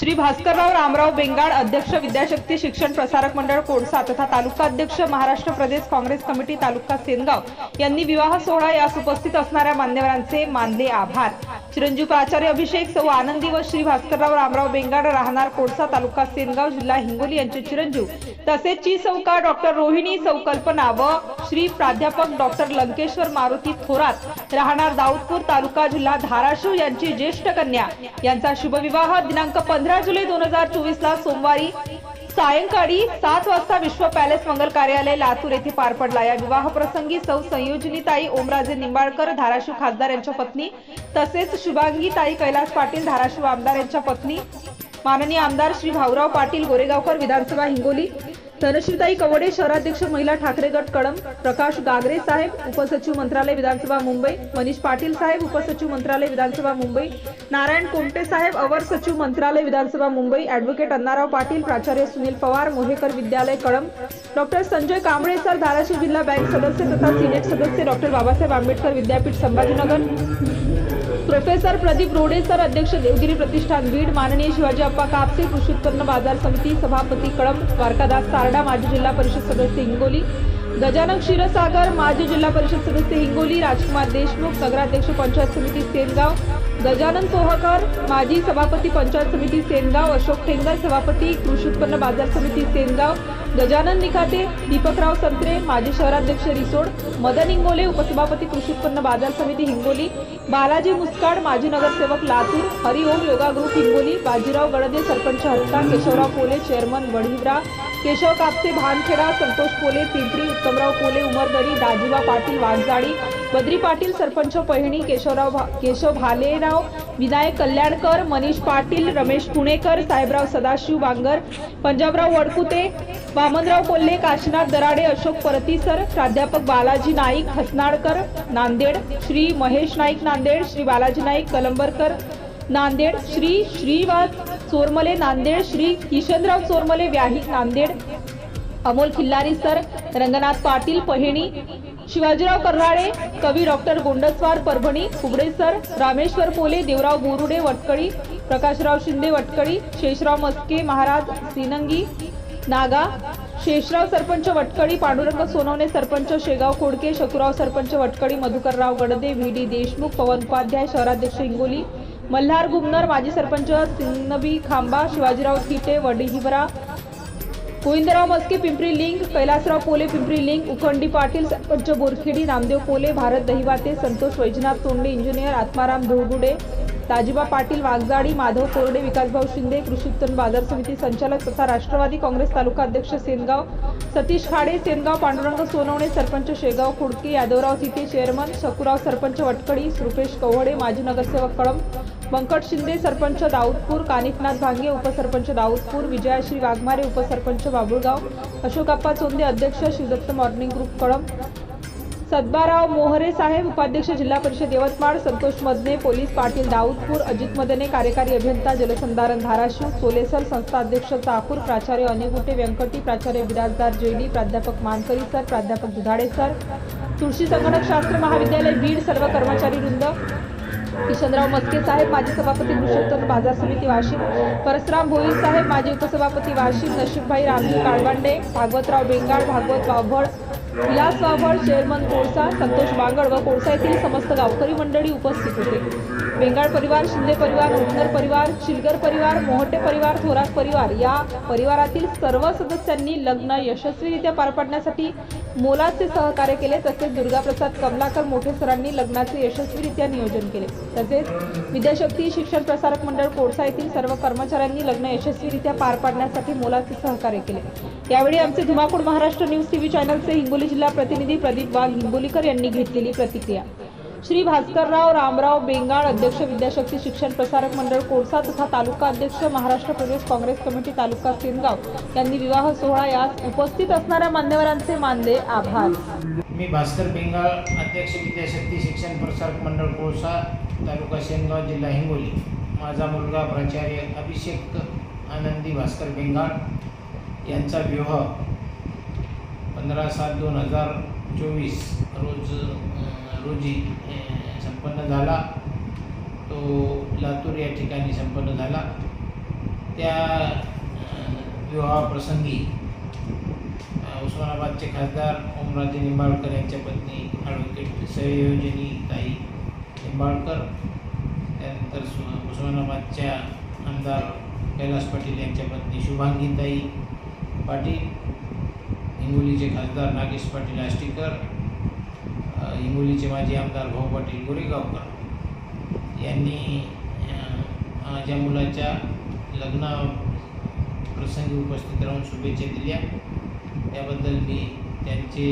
श्री भास्करराव रामराव बेंगाड अध्यक्ष विद्याशक्ती शिक्षण प्रसारक मंडळ कोळसा तथा तालुका अध्यक्ष महाराष्ट्र प्रदेश काँग्रेस कमिटी तालुका सेनगाव यांनी विवाह सोहळा यास उपस्थित असणाऱ्या मान्यवरांचे मानले आभार. चिरंजीव प्राचार्य अभिषेक सौ आनंदी व श्री भास्करराव रामराव बेंगाड राहणार कोळसा तालुका सेनगाव जिल्हा हिंगोली यांचे चिरंजीव. तसेच ची सौका डॉक्टर रोहिणी सौकल्पना व श्री प्राध्यापक डॉक्टर लंकेश्वर मारुती थोरात राहणार दाऊदपूर तालुका जिल्हा धाराशिव यांची ज्येष्ठ कन्या. यांचा शुभविवाह दिनांक पंधरा जुलै दोन हजार चोवीस ला सोमवारी सायंकाळी सात वाजता विश्व पॅलेस मंगल कार्यालय लातूर येथे पार पडला. या विवाह प्रसंगी सौ संयोजनीताई ओमराजे निंबाळकर धाराशिव खासदार यांच्या पत्नी तसेच शुभांगी ताई कैलास पाटील धाराशिव आमदार यांच्या पत्नी माननीय आमदार श्री भाऊराव पाटील गोरेगावकर विधानसभा हिंगोली धनश्रीताई कवडे शहराध्यक्ष महिला ठाकरे गट कळम प्रकाश गागरे साहेब उपसचिव मंत्रालय विधानसभा मुंबई मनीष पाटील साहेब उपसचिव मंत्रालय विधानसभा मुंबई नारायण कोमटे साहेब अवर सचिव मंत्रालय विधानसभा मुंबई ॲडव्होकेट अण्णाराव पाटील प्राचार्य सुनील पवार मोहेकर विद्यालय कळम डॉक्टर संजय कांबळे सर धाराशिव जिल्हा बँक सदस्य तथा सिनेट सदस्य डॉक्टर बाबासाहेब आंबेडकर विद्यापीठ संभाजीनगर. प्रोफेसर प्रदीप रोडे सर अध्यक्ष देवगिरी प्रतिष्ठान बीड माननीय शिवाजी अप्पा कापसे कृषी उत्पन्न बाजार समिती सभापती कळम द्वारकादास सारडा माजी जिल्हा परिषद सदस्य हिंगोली गजानन क्षीरसागर माजी जिल्हा परिषद सदस्य हिंगोली राजकुमार देशमुख नगराध्यक्ष पंचायत समिती सेनगाव गजानन सोहकर माजी सभापती पंचायत समिती सेनगाव अशोक ठेंगर सभापती कृषी उत्पन्न बाजार समिती सेनगाव गजानन निकाते दीपकराव संत्रे माजी शहराध्यक्ष रिसोड मदन इंगोले उपसभापती कृषी उत्पन्न बाजार समिती हिंगोली बालाजी मुस्काड माजी नगरसेवक Latur Hariom yoga group Hingoli Bajirao Gadade sarpanch Hatta Keshavrao Pole chairman Wadhiwara Keshav Kapse Bhankheda Santosh Pole Pimpri Uttamrao पोले उमरदरी दाजीबा पाटील वांजाडी बद्री पाटील सरपंच पहिणी केशवराव भा- केशव भालेराव विनायक कल्याणकर मनीष पाटील रमेश पुणेकर साहेबराव सदाशिव बांगर पंजाबराव वडकुते वामनराव कोल्हे काशीनाथ दराडे अशोक परतीसर प्राध्यापक बालाजी नाईक हसनाळकर नांदेड श्री महेश नाईक नांदेड श्री बालाजी नाईक कलंबरकर नांदेड श्री श्रीवास चोरमले नांदेड श्री किशनराव चोरमले व्याही नांदेड अमोल खिल्लारी सर रंगनाथ पाटील पहिणी शिवाजीराव कर्राळे कवी doctor Gondswar Parbhani Kubde sir Rameshwar Pole Devrao Borude Vatkali Prakashrao Shinde Vatkali Sheshrao Maske Maharaj Sinangi Naga Sheshrao sarpanch Vatkali Pandurang Sonawane sarpanch Shegaon Khodke Shakurao sarpanch Vatkali Madhukarrao Gadade V D Deshmukh Pawan Upadhyay शहराध्यक्ष हिंगोली मल्हार गुमनर माजी सरपंच सिन्नबी खांबा शिवाजीराव थिटे वडहिवरा गोविंदराव मस्के पिंपरी लिंग कैलासराव पोले पिंपरी लिंग उखंडी Patil sarpanch Borkhedi Namdev Pole Bharat Dahiwate Santosh Vaijnath Tonde engineer Atmaram Dhulgude Tajiba Patil Waghjadi Madhav Korde Vikasbhau Shinde कृषी उत्पन्न बाजार समिती संचालक तथा राष्ट्रवादी काँग्रेस तालुका अध्यक्ष सेनगाव सतीश खाडे सेनगाव पांडुरंग सोनवणे सरपंच शेगाव खुडके यादवराव तिथे चेअरमन शकुराव सरपंच वटकडी रुपेश कव्हडे माजी नगरसेवक कळम बंकट शिंदे सरपंच दाऊदपूर कानिकनाथ भांगे उपसरपंच दाऊदपूर विजयाश्री वाघमारे उपसरपंच बाबुळगाव अशोकप्पा चोंदे अध्यक्ष शिवदत्त मॉर्निंग ग्रुप कळम सद्बाराव मोहरे साहेब उपाध्यक्ष जिल्हा परिषद यवतमाळ संतोष मदने पोलीस पाटील दाऊदपूर अजित मदने कार्यकारी अभियंता जलसंधारण धाराशिव सोलेसर संस्था अध्यक्ष चाकूर प्राचार्य अनिगुटे व्यंकटी प्राचार्य बिराजदार जेडी प्राध्यापक मानकरी सर प्राध्यापक दुधाडे सर तुळशी संगणक शास्त्र महाविद्यालय बीड सर्व कर्मचारी वृंद. किशनराव मस्के साहेब माजी सभापती पुरुषोत्तम बाजार समिती वाशिम परसराम भोईर साहेब माजी उपसभापती वाशिम नशीबभाई रामजी काळवांडे भागवतराव बेंगाळ भागवत वाभळ विलास वाभळ चेअरमन कोळसा संतोष बांगड व कोळसा येथील समस्त गावकरी मंडळी उपस्थित होते. बेंगाळ परिवार शिंदे परिवार उमनर परिवार चिलगर परिवार मोहटे परिवार थोरात परिवार या परिवारातील सर्व सदस्यांनी लग्न यशस्वीरित्या पार पाडण्यासाठी मोलाचे सहकार्य केले. तसेच दुर्गाप्रसाद कमलाकर मोठे सरांनी लग्नाचे यशस्वीरित्या नियोजन केले. तसेच विद्याशक्ती शिक्षण प्रसारक मंडळ कोळसा येथील सर्व कर्मचाऱ्यांनी लग्न यशस्वीरित्या पार पाडण्यासाठी मोलाचे सहकार्य केले. यावेळी आमचे धुमाकूळ महाराष्ट्र न्यूज टीव्ही चॅनलचे हिंगोली जिल्हा प्रतिनिधी प्रदीप वाघ हिंगोलीकर यांनी घेतलेली प्रतिक्रिया. श्री भास्करराव रामराव बेंगाळ अध्यक्ष विद्याशक्ती शिक्षण प्रसारक मंडळ कोळसा तथा तालुका अध्यक्ष महाराष्ट्र प्रदेश काँग्रेस कमिटी तालुका सेनगाव यांनी विवाह सोहळा यास उपस्थित असणाऱ्या मान्यवरांचे मानले आभार. मी भास्कर बेंगाळ अध्यक्ष विद्याशक्ती शिक्षण प्रसारक मंडळ कोळसा तालुका सेनगाव जिल्हा हिंगोली. माझा मुलगा प्राचार्य अभिषेक आनंदी भास्कर बेंगाळ यांचा विवाह पंधरा सात दोन हजार चोवीस रोज रोजी संपन्न झाला. तो लातूर या ठिकाणी संपन्न झाला. त्या विवाहाप्रसंगी उस्मानाबादचे खासदार ओमराजे निंबाळकर यांच्या पत्नी ॲडव्होकेट सहयोजनी ताई निंबाळकर त्यानंतर उस्मानाबादच्या आमदार कैलास पाटील यांच्या पत्नी शुभांगीताई पाटील हिंगोलीचे खासदार नागेश पाटील आष्टीकर हिंगोलीचे माजी आमदार भाऊ पाटील गोरेगावकर यांनी माझ्या मुलाच्या लग्ना प्रसंगी उपस्थित राहून शुभेच्छा दिल्या. त्याबद्दल मी त्यांचे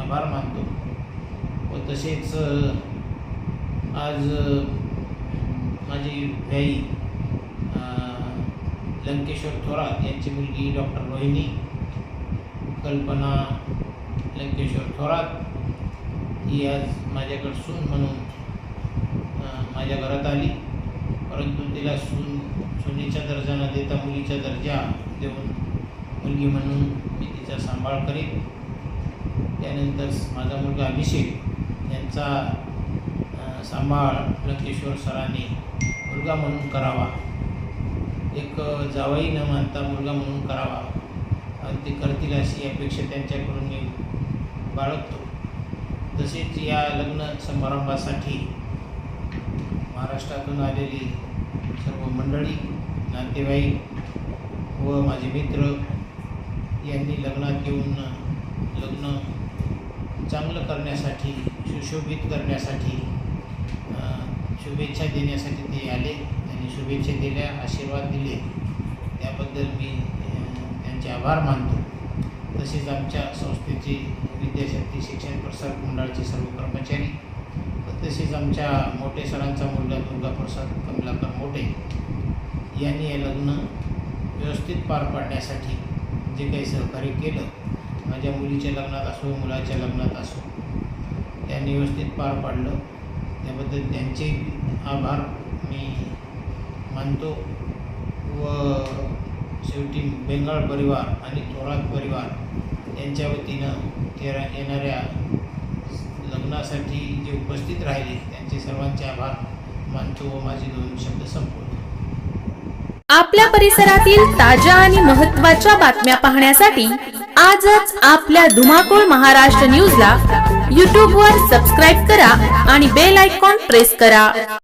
आभार मानतो. व तसेच आज माझी भाई लंकेश्वर थोरात यांची मुलगी डॉक्टर रोहिणी कल्पना लंकेश्वर थोरात ही आज माझ्याकडे सून म्हणून माझ्या घरात आली. परंतु तिला सून सुनेचा दर्जा न देता मुलीचा दर्जा देऊन मुलगी म्हणून मी तिचा सांभाळ करेन. त्यानंतर माझा मुलगा अभिषेक यांचा सांभाळ लंकेश्वर सरांनी मुलगा म्हणून करावा. एक जावाई जावई न मानता मुलगा म्हणून करावा. अगदी करतील अशी अपेक्षा त्यांच्याकडून मी बाळगतो. तसेच या लग्न समारंभासाठी महाराष्ट्रातून आलेली सर्व मंडळी नातेवाईक व माझे मित्र यांनी लग्नात येऊन लग्न चांगलं करण्यासाठी सुशोभित करण्यासाठी शुभेच्छा देण्यासाठी ते आले. त्यांनी शुभेच्छा दिल्या आशीर्वाद दिले. त्याबद्दल मी त्यांचे आभार मानतो. तसेच आमच्या संस्थेचे विद्याशक्ती शिक्षण प्रसार मंडळाचे सर्व कर्मचारी तसेच आमच्या मोठे सरांचा मुलगा दुर्गाप्रसाद कमलाकर मोठे यांनी हे लग्न व्यवस्थित पार पाडण्यासाठी जे काही सहकार्य केलं माझ्या मुलीच्या लग्नात असो मुलाच्या लग्नात असो त्यांनी व्यवस्थित पार पाडलं. त्याबद्दल त्यांचे आभार मी मानतो व शेवटी बेंगाळ परिवार आणि थोरात परिवार यांच्या वतीनं येरा येणाऱ्या लग्नासाठी जे उपस्थित राहिले त्यांचे सर्वांचे आभार. मानतो व माझे दोन शब्द संपवतो. आपल्या परिसरातील ताज्या आणि महत्त्वाच्या बातम्या पाहण्यासाठी आजच आपल्या धुमाकूळ महाराष्ट्र न्यूजला यूट्यूबवर सबस्क्राईब करा आणि बेल आयकॉन प्रेस करा.